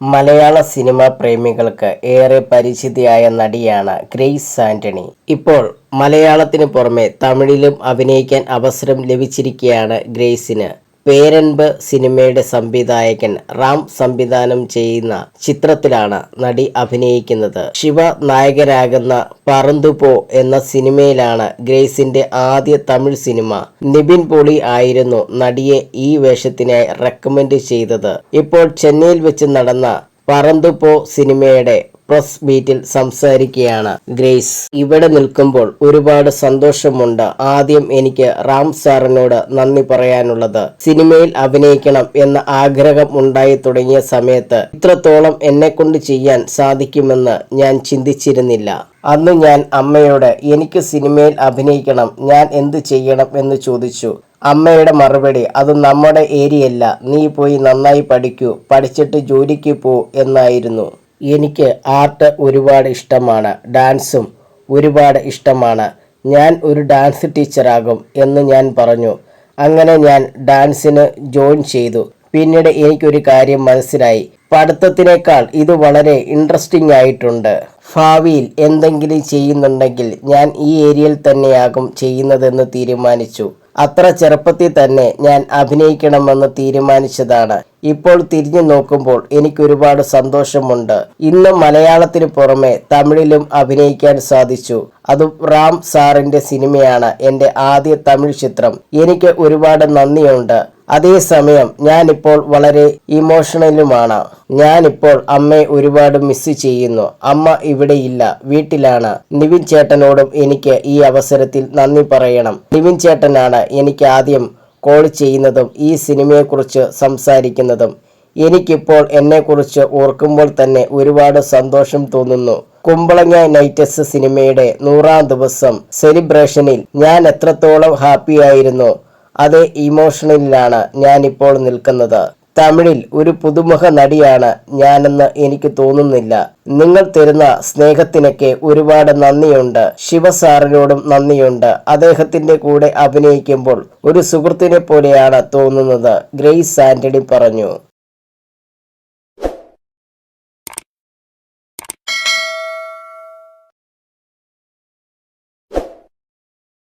മലയാള cinema പ്രേമികൾക്ക് ഏറെ പരിചിതയായ നടിയാണ് grace Antony. ഇപ്പോൾ മലയാളത്തിന് പുറമെ തമിഴിലും അഭിനയിക്കാൻ അവസരം ലഭിച്ചിരിക്കുകയാണ് ഗ്രേസിന്. പേരൻപ് സിനിമയുടെ സംവിധായകൻ റാം സംവിധാനം ചെയ്യുന്ന ചിത്രത്തിലാണ് നടി അഭിനയിക്കുന്നത്. ശിവ നായകനാകുന്ന പറന്തുപോ എന്ന സിനിമയിലാണ് ഗ്രേസിന്റെ ആദ്യ തമിഴ് സിനിമ. നിബിൻ പോളി ആയിരുന്നു നടിയെ ഈ വേഷത്തിനായി റെക്കമെൻഡ് ചെയ്തത്. ഇപ്പോൾ ചെന്നൈയിൽ വെച്ച് നടന്ന പറന്തുപോ സിനിമയുടെ പ്രസ് മീറ്റിൽ സംസാരിക്കുകയാണ് ഗ്രേസ്. ഇവിടെ നിൽക്കുമ്പോൾ ഒരുപാട് സന്തോഷമുണ്ട്. ആദ്യം എനിക്ക് റാം സാറിനോട് നന്ദി പറയാനുള്ളത്. സിനിമയിൽ അഭിനയിക്കണം എന്ന ആഗ്രഹം ഉണ്ടായി തുടങ്ങിയ സമയത്ത് ഇത്രത്തോളം എന്നെ കൊണ്ട് ചെയ്യാൻ സാധിക്കുമെന്ന് ഞാൻ ചിന്തിച്ചിരുന്നില്ല. അന്ന് ഞാൻ അമ്മയോട് എനിക്ക് സിനിമയിൽ അഭിനയിക്കണം ഞാൻ എന്ത് ചെയ്യണം? എന്ന് ചോദിച്ചു. അമ്മയുടെ മറുപടി അത് നമ്മുടെ ഏരിയല്ല നീ പോയി നന്നായി പഠിക്കൂ പഠിച്ചിട്ട് ജോലിക്ക് പോ എന്നായിരുന്നു. എനിക്ക് ആർട്ട് ഒരുപാട് ഇഷ്ടമാണ് ഡാൻസും ഒരുപാട് ഇഷ്ടമാണ്. ഞാൻ ഒരു ഡാൻസ് ടീച്ചറാകും എന്ന് ഞാൻ പറഞ്ഞു. അങ്ങനെ ഞാൻ ഡാൻസിന് ജോയിൻ ചെയ്തു. പിന്നീട് എനിക്കൊരു കാര്യം മനസ്സിലായി. പഠിത്തത്തിനേക്കാൾ ഇത് വളരെ ഇൻട്രസ്റ്റിംഗ് ആയിട്ടുണ്ട്. ഭാവിയിൽ എന്തെങ്കിലും ചെയ്യുന്നുണ്ടെങ്കിൽ ഞാൻ ഈ ഏരിയയിൽ തന്നെയാകും ചെയ്യുന്നതെന്ന് തീരുമാനിച്ചു. അത്ര ചെറുപ്പത്തിൽ തന്നെ ഞാൻ അഭിനയിക്കണമെന്ന് തീരുമാനിച്ചതാണ്. ഇപ്പോൾ തിരിഞ്ഞു നോക്കുമ്പോൾ എനിക്ക് ഒരുപാട് സന്തോഷമുണ്ട്. ഇന്ന് മലയാളത്തിന് പുറമെ തമിഴിലും അഭിനയിക്കാൻ സാധിച്ചു. അതും റാം സാറിന്റെ സിനിമയാണ്. എന്റെ ആദ്യ തമിഴ് ചിത്രം. എനിക്ക് ഒരുപാട് നന്ദിയുണ്ട്. അതേസമയം ഞാനിപ്പോൾ വളരെ ഇമോഷണലുമാണ്. ഞാനിപ്പോൾ അമ്മയെ ഒരുപാട് മിസ് ചെയ്യുന്നു. അമ്മ ഇവിടെയില്ല വീട്ടിലാണ്. നിവിൻ ചേട്ടനോടും എനിക്ക് ഈ അവസരത്തിൽ നന്ദി പറയണം. നിവിൻ ചേട്ടനാണ് എനിക്ക് ആദ്യം കോൾ ചെയ്യുന്നതും ഈ സിനിമയെക്കുറിച്ച് സംസാരിക്കുന്നതും എനിക്കിപ്പോൾ എന്നെക്കുറിച്ച് ഓർക്കുമ്പോൾ തന്നെ ഒരുപാട് സന്തോഷം തോന്നുന്നു. കുമ്പളങ്ങ നൈറ്റസ് സിനിമയുടെ നൂറാം ദിവസം സെലിബ്രേഷനിൽ ഞാൻ എത്രത്തോളം ഹാപ്പിയായിരുന്നു അതേ ഇമോഷണലിലാണ് ഞാനിപ്പോൾ നിൽക്കുന്നത്. തമിഴിൽ ഒരു പുതുമുഖ നടിയാണ് ഞാനെന്ന് എനിക്ക് തോന്നുന്നില്ല. നിങ്ങൾ തരുന്ന സ്നേഹത്തിനൊക്കെ ഒരുപാട് നന്ദിയുണ്ട്. ശിവസാറിനോടും നന്ദിയുണ്ട്. അദ്ദേഹത്തിന്റെ കൂടെ അഭിനയിക്കുമ്പോൾ ഒരു സുഹൃത്തിനെ പോലെയാണ് തോന്നുന്നത് ഗ്രേസ് ആന്റണി പറഞ്ഞു.